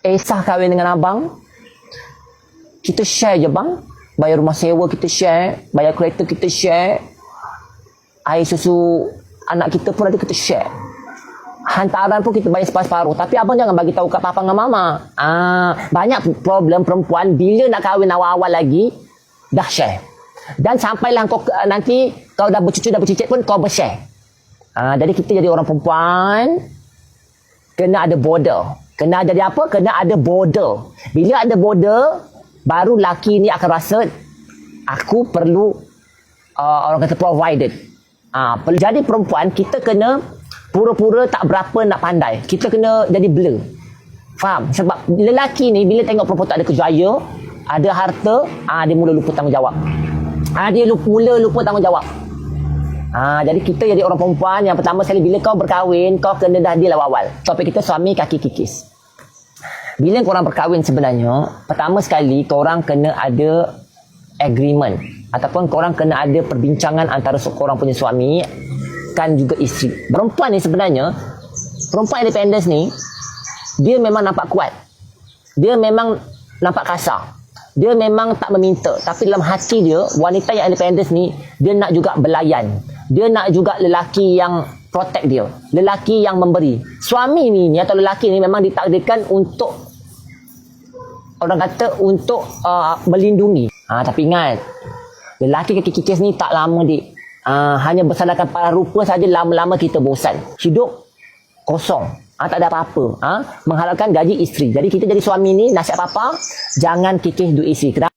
Esah kahwin dengan abang. Kita share je bang. Bayar rumah sewa kita share. Bayar kereta kita share. Air susu anak kita pun ada kita share. Hantaran pun kita bayar separuh-separuh. Tapi abang jangan bagi tahu kat papa dengan mama. Ah, banyak problem perempuan bila nak kahwin awal-awal lagi dah share. Dan sampailah kau nanti kau dah bercucu dah bercicit pun kau bershare. Ah, jadi kita jadi orang perempuan kena ada border. Kena ada dia apa? Kena ada border. Bila ada border, baru laki ni akan rasa aku perlu uh, orang kata provided. Ah, uh, jadi perempuan kita kena pura-pura tak berapa nak pandai. Kita kena jadi blur. Faham? Sebab lelaki ni bila tengok perempuan tak ada kejaya, ada harta, ah dia mula lupa tanggungjawab. Ah dia lupa, mula lupa tanggungjawab. Ah jadi kita jadi orang perempuan yang pertama sekali bila kau berkahwin, kau kena dah deal awal-awal. Topik kita suami kaki kikis. Bila korang berkahwin sebenarnya, pertama sekali korang kena ada agreement ataupun korang kena ada perbincangan antara seorang punya suami kan juga isteri. Perempuan ni sebenarnya perempuan independence ni dia memang nampak kuat. Dia memang nampak kasar. Dia memang tak meminta tapi dalam hati dia wanita yang independence ni dia nak juga belayan. Dia nak juga lelaki yang protect dia. Lelaki yang memberi. Suami ni, atau lelaki ni memang ditakdirkan untuk orang kata untuk uh, melindungi. Ha, tapi ingat, lelaki kaki kikis ni tak lama dik. Uh, hanya bersandarkan pada rupa saja lama-lama kita bosan. Hidup kosong. Ha, tak ada apa-apa. Ha? Mengharapkan gaji isteri. Jadi kita jadi suami ni, nasihat papa, jangan kikis duit isteri.